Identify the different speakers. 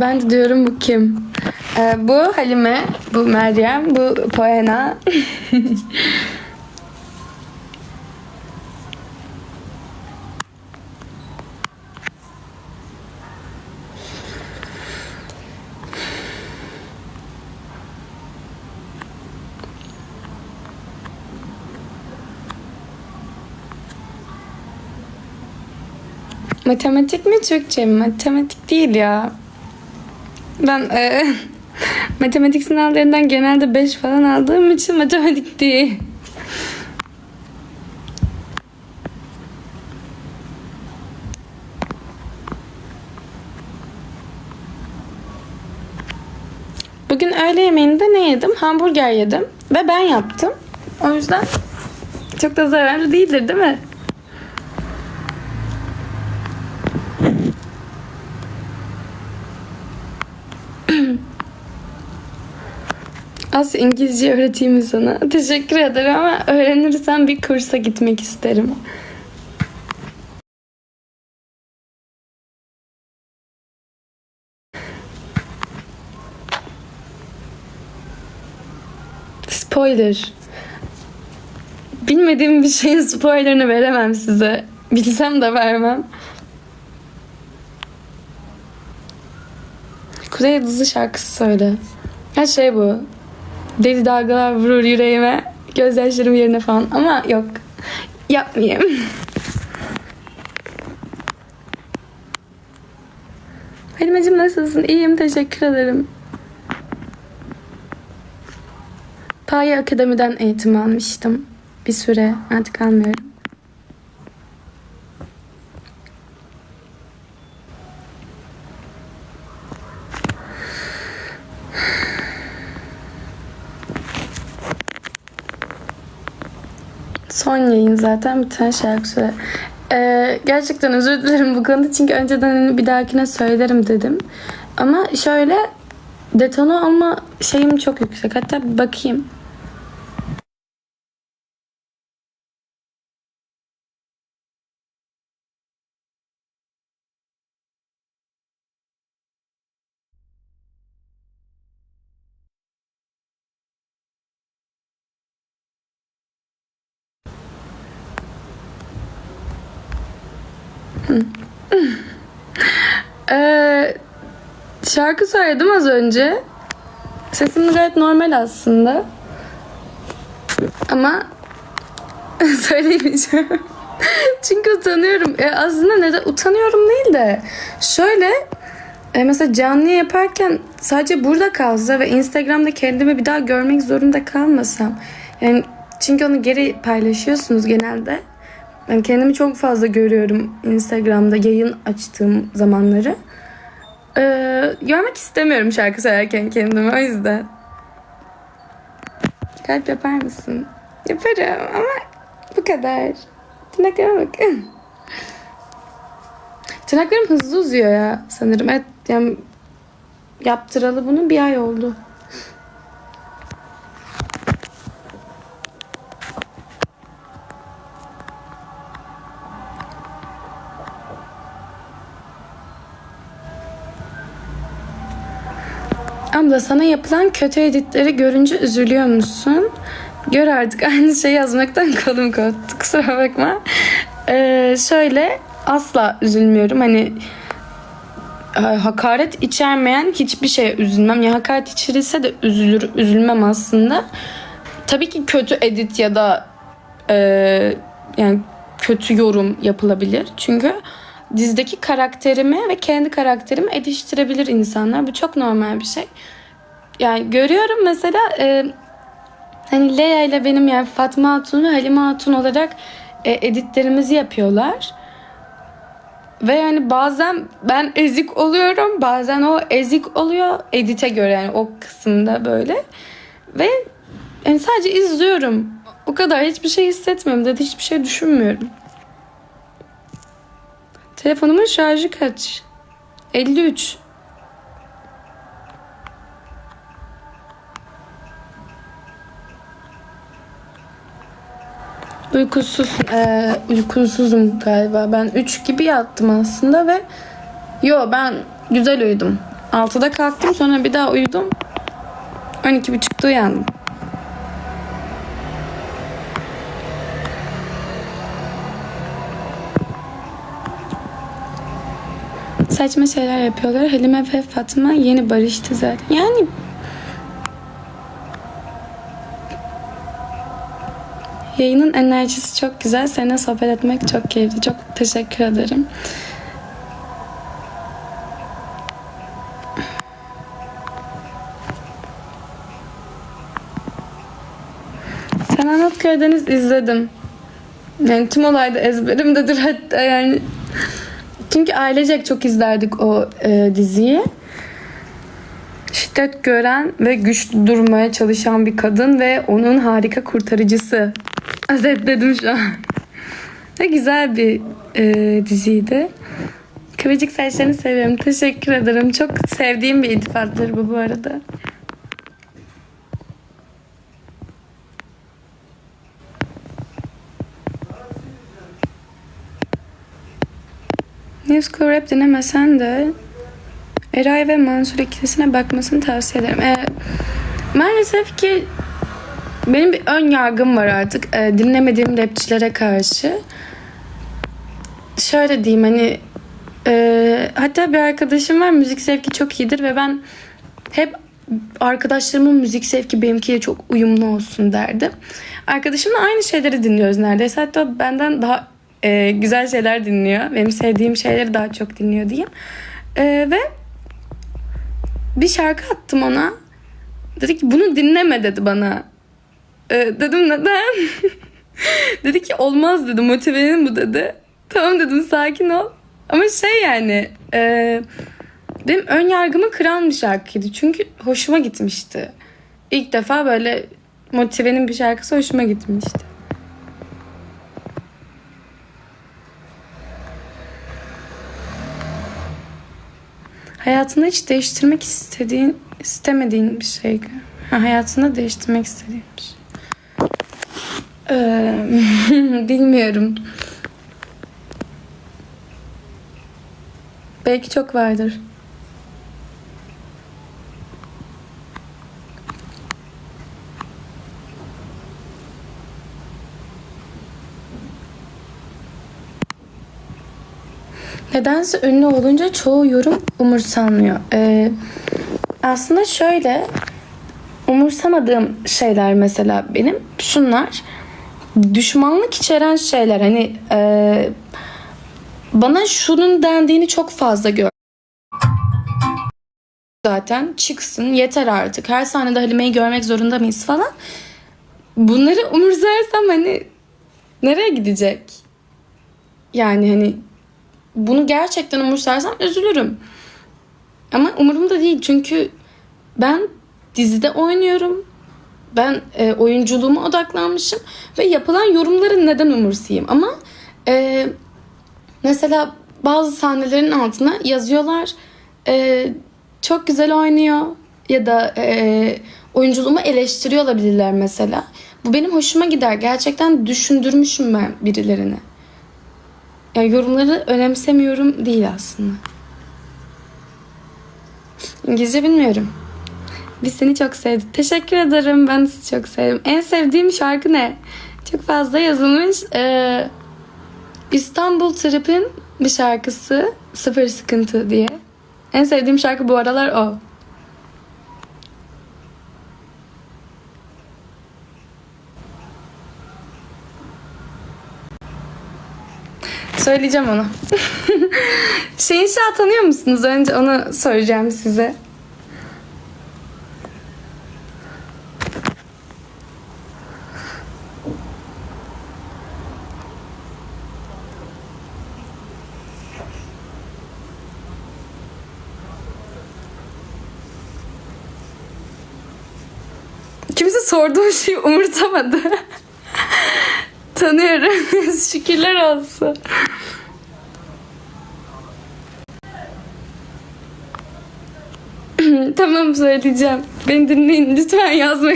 Speaker 1: Ben de diyorum bu kim? Ee, bu Halime, bu Meryem, bu Poena. Matematik mi Türkçe mi? Matematik değil ya. Ben e, matematik sınavlarından genelde 5 falan aldığım için matematik değil. Bugün öğle yemeğinde ne yedim? Hamburger yedim ve ben yaptım. O yüzden çok da zararlı değildir değil mi? Az İngilizce öğreteyim sana? Teşekkür ederim ama öğrenirsen bir kursa gitmek isterim. Spoiler. Bilmediğim bir şeyin spoilerını veremem size. Bilsem de vermem. Kuzey Yıldızı şarkısı söyle. Her şey bu. Deli dalgalar vurur yüreğime. Gözyaşlarım yerine falan. Ama yok. Yapmayayım. Halimeciğim nasılsın? İyiyim. Teşekkür ederim. Paye Akademi'den eğitim almıştım. Bir süre. Artık almıyorum. Son yayın zaten bir tane şarkı söyle. Ee, gerçekten özür dilerim bu konuda çünkü önceden hani bir dahakine söylerim dedim. Ama şöyle detone olma şeyim çok yüksek. Hatta bakayım. Ee, şarkı söyledim az önce. Sesim gayet normal aslında. Ama söyleyemeyeceğim. Çünkü utanıyorum. E, aslında neden utanıyorum değil de şöyle e, mesela canlı yaparken sadece burada kalsa ve Instagram'da kendimi bir daha görmek zorunda kalmasam. Yani çünkü onu geri paylaşıyorsunuz genelde. Ben kendimi çok fazla görüyorum Instagram'da yayın açtığım zamanları. Ee, görmek istemiyorum şarkı söylerken kendimi o yüzden. Kalp yapar mısın? Yaparım ama bu kadar. Tırnaklarıma bakın. Tırnaklarım hızlı uzuyor ya sanırım. Evet yani yaptıralı bunu bir ay oldu. Abla sana yapılan kötü editleri görünce üzülüyor musun? Gör artık aynı şeyi yazmaktan kolum koptu. Kusura bakma. Ee, şöyle asla üzülmüyorum. Hani e, hakaret içermeyen hiçbir şeye üzülmem. Ya hakaret içerirse de üzülür, üzülmem aslında. Tabii ki kötü edit ya da e, yani kötü yorum yapılabilir. Çünkü dizdeki karakterimi ve kendi karakterimi eleştirebilir insanlar. Bu çok normal bir şey. Yani görüyorum mesela e, hani Leia ile benim yani Fatma Hatun ve Halime Hatun olarak e, editlerimizi yapıyorlar. Ve yani bazen ben ezik oluyorum, bazen o ezik oluyor edite göre yani o kısımda böyle. Ve yani sadece izliyorum. O kadar hiçbir şey hissetmiyorum dedi hiçbir şey düşünmüyorum. Telefonumun şarjı kaç? 53. Uykusuz, e, uykusuzum galiba. Ben 3 gibi yattım aslında ve yo ben güzel uyudum. 6'da kalktım sonra bir daha uyudum. 12.30'da uyandım. Saçma şeyler yapıyorlar. Halime ve Fatma yeni barıştı zaten. Yani Yayının enerjisi çok güzel. Seninle sohbet etmek çok keyifli. Çok teşekkür ederim. Sen Anlat Karadeniz izledim. Yani tüm olayda ezberimdedir hatta yani. Çünkü ailecek çok izlerdik o e, diziyi. Şiddet gören ve güçlü durmaya çalışan bir kadın ve onun harika kurtarıcısı. Özetledim şu an. Ve güzel bir e, diziydi. Kıvırcık saçlarını seviyorum. Teşekkür ederim. Çok sevdiğim bir iltifattır bu bu arada. Newscore Rap dinlemesen de Eray ve Mansur ikilisine bakmasını tavsiye ederim. Ee, maalesef ki benim bir ön yargım var artık e, dinlemediğim rapçilere karşı. Şöyle diyeyim hani e, hatta bir arkadaşım var müzik zevki çok iyidir ve ben hep arkadaşlarımın müzik zevki benimkiyle çok uyumlu olsun derdim. Arkadaşımla aynı şeyleri dinliyoruz neredeyse. Hatta benden daha e, güzel şeyler dinliyor. Benim sevdiğim şeyleri daha çok dinliyor diyeyim. E, ve bir şarkı attım ona. Dedi ki bunu dinleme dedi bana. E, dedim neden? dedi ki olmaz dedi motivenin bu dedi. Tamam dedim sakin ol. Ama şey yani e, benim ön yargımı kıran bir şarkıydı. Çünkü hoşuma gitmişti. İlk defa böyle motivenin bir şarkısı hoşuma gitmişti. Hayatında hiç değiştirmek istediğin, istemediğin bir şey. Ha, hayatında değiştirmek istediğin bir şey. Ee, bilmiyorum. Belki çok vardır. Nedense ünlü olunca çoğu yorum umursanmıyor. Ee, aslında şöyle umursamadığım şeyler mesela benim şunlar. Düşmanlık içeren şeyler hani e, bana şunun dendiğini çok fazla gör zaten çıksın yeter artık. Her sahnede Halime'yi görmek zorunda mıyız falan? Bunları umursarsam hani nereye gidecek? Yani hani bunu gerçekten umursarsam üzülürüm. Ama umurumda değil çünkü ben dizide oynuyorum. Ben e, oyunculuğuma odaklanmışım ve yapılan yorumları neden umursayayım? Ama e, mesela bazı sahnelerin altına yazıyorlar e, çok güzel oynuyor ya da e, oyunculuğumu eleştiriyor olabilirler mesela. Bu benim hoşuma gider. Gerçekten düşündürmüşüm ben birilerini. Yani yorumları önemsemiyorum değil aslında. İngilizce bilmiyorum. Biz seni çok sevdik. Teşekkür ederim. Ben sizi çok sevdim. En sevdiğim şarkı ne? Çok fazla yazılmış. Ee, İstanbul Trip'in bir şarkısı. Sıfır Sıkıntı diye. En sevdiğim şarkı bu aralar o. Söyleyeceğim onu. Şeyin Şah tanıyor musunuz? Önce onu soracağım size. Kimse sorduğum şeyi umursamadı. Tanıyorum. Şükürler olsun. Tamam söyleyeceğim. Beni dinleyin lütfen yazmayın.